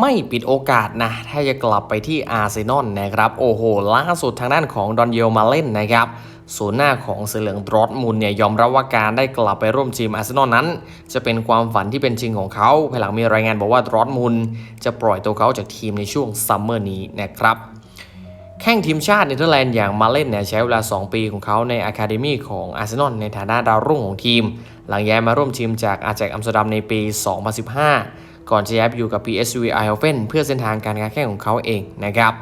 ไม่ปิดโอกาสนะ ถ้าจะกลับไปที่อาร์เซนอลนะครับ โอ้โห ล่าสุดทางด้านของดอนเยลมาเล่นนะครับศูนย์หน้าของเสือเหลืองดรอทมุนเนี่ยยอมรับว่าการได้กลับไปร่วมทีมอาร์เซนอลนั้น จะเป็นความฝันที่เป็นจริงของเขาภายหลังมีรายงานบอกว่าดรอทมุนจะปล่อยตัวเขาจากทีมในช่วงซัมเมอร์นี้นะครับแข่งทีมชาติเนเธอร์แลนด์อย่างมาเล่นเนี่ยใช้เวลา 2 ปีของเขาในอะคาเดมีของอาร์เซนอลในฐานะดาวรุ่งของทีม หลังย้ายมาร่วมทีมจากอาแจกอัมสเตอร์ดัมในปี 2015 ก่อนจะย้ายไปอยู่กับ PSV Eindhoven เพื่อเส้นทางการค้าแข่งของเขาเองนะครับ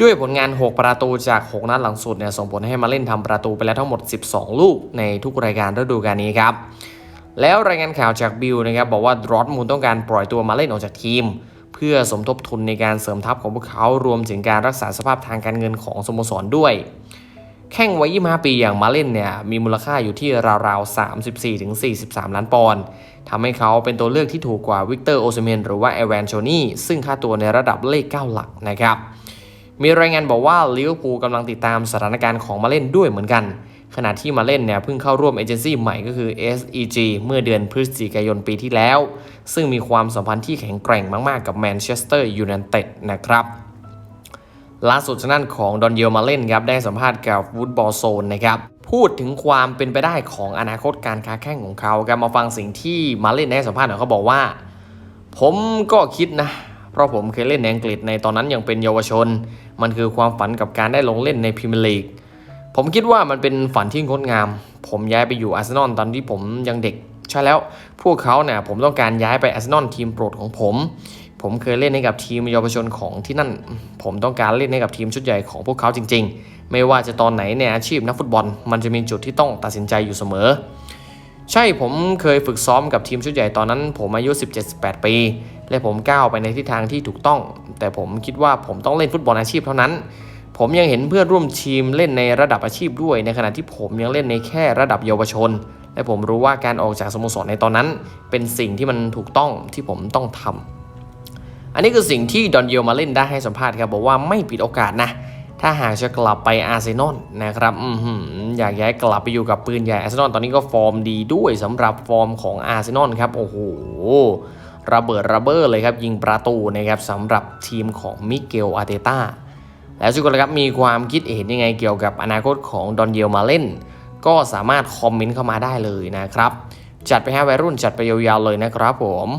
ด้วยผลงาน 6 ประตูจาก 6 นัดหลังสุดเนี่ยส่งผลให้มาเล่นทำประตูไปแล้วทั้งหมด 12 ลูกในทุกรายการฤดูกาลนี้ครับแล้วรายงานข่าวจากบิลนะครับบอกว่าดรอทมูลต้องการปล่อยตัวมาเล่นออกจากทีม เพื่อสมทบทุนในการเสริมทัพของพวกเขารวมถึงการรักษาสภาพทางการเงินของสโมสรด้วย แข่งวัย25ปีอย่างมาเล่นเนี่ยมีมูลค่าอยู่ที่ราวๆ 34-43 ล้านปอนด์ทำให้เขาเป็นตัวเลือกที่ถูกกว่าวิกเตอร์โอซิเมนหรือว่าเอแวนโชนีซึ่งค่าตัวในระดับเลข 9 หลักนะครับ มีรายงานบอกว่าลิเวอร์พูลกำลังติดตามสถานการณ์ของมาเล่นด้วยเหมือนกัน ขณะที่มาเล่นเนี่ยเพิ่งเข้าร่วมเอเจนซี่ใหม่ก็คือ SEG เมื่อเดือนพฤศจิกายนปีที่แล้ว ซึ่งมีความสัมพันธ์ที่แข็งแกร่งมากๆกับแมนเชสเตอร์ยูไนเต็ดนะครับ ล่าสุดทางด้านของดอนเยลมาเล่นครับได้สัมภาษณ์กับวูดบอลโซนนะครับพูดถึงความเป็นไปได้ของอนาคตการค้าแข่งของเขาครับมาฟังสิ่งที่มาเล่นได้สัมภาษณ์เขาบอกว่า ผมก็คิดนะ เพราะผมเคยเล่นในอังกฤษในตอนนั้นยังเป็นเยาวชน มันคือความฝันกับการได้ลงเล่นในพรีเมียร์ลีกผมคิดว่ามันเป็นฝันที่งดงาม ผมย้ายไปอยู่อาร์เซนอลตอนที่ผมยังเด็ก ใช่แล้วพวกเขาเนี่ยผมต้องการย้ายไปอาร์เซนอลทีมโปรดของผม ผมเคยเล่นให้กับทีมเยาวชนของที่นั่น ผมต้องการเล่นให้กับทีมชุดใหญ่ของพวกเขาจริง ๆ ไม่ว่าจะตอนไหนในอาชีพนักฟุตบอล มันจะมีจุดที่ต้องตัดสินใจอยู่เสมอ ใช่ผมเคยฝึกซ้อมกับทีมชุดใหญ่ตอนนั้น ผมอายุ 17-18 ปี และผมก้าวไปในทิศทางที่ถูกต้อง แต่ผมคิดว่าผมต้องเล่นฟุตบอลอาชีพเท่านั้น ผมยังเห็นเพื่อนร่วมทีมเล่นในระดับอาชีพด้วย ในขณะที่ผมยังเล่นในแค่ระดับเยาวชนและผมรู้ว่าการออกจากสโมสรในตอนนั้น เป็นสิ่งที่มันถูกต้องที่ผมต้องทำ อันนี้คือสิ่งที่ดอนเยลมาเล่นได้ให้สัมภาษณ์ครับบอกว่าไม่ปิดโอกาสนะถ้าหากจะกลับไปอาร์เซนอลนะครับออหืออยากย้ายกลับไปอยู่กับปืนใหญ่อาร์เซนอลตอนนี้ก็ฟอร์มดีด้วยสำหรับฟอร์มของอาร์เซนอลครับ โอ้โห ระเบิดระเบ้อเลยครับ ยิงประตูนะครับสำหรับทีมของมิเกลอารเตต้า แล้วทุกคนครับมีความคิดเห็นยังไงเกี่ยวกับอนาคตของดอนเยลมาเล่น ก็สามารถคอมเมนต์เข้ามาได้เลยนะครับ จัดไปให้วัยรุ่นจัดไปยาวๆเลยนะครับผม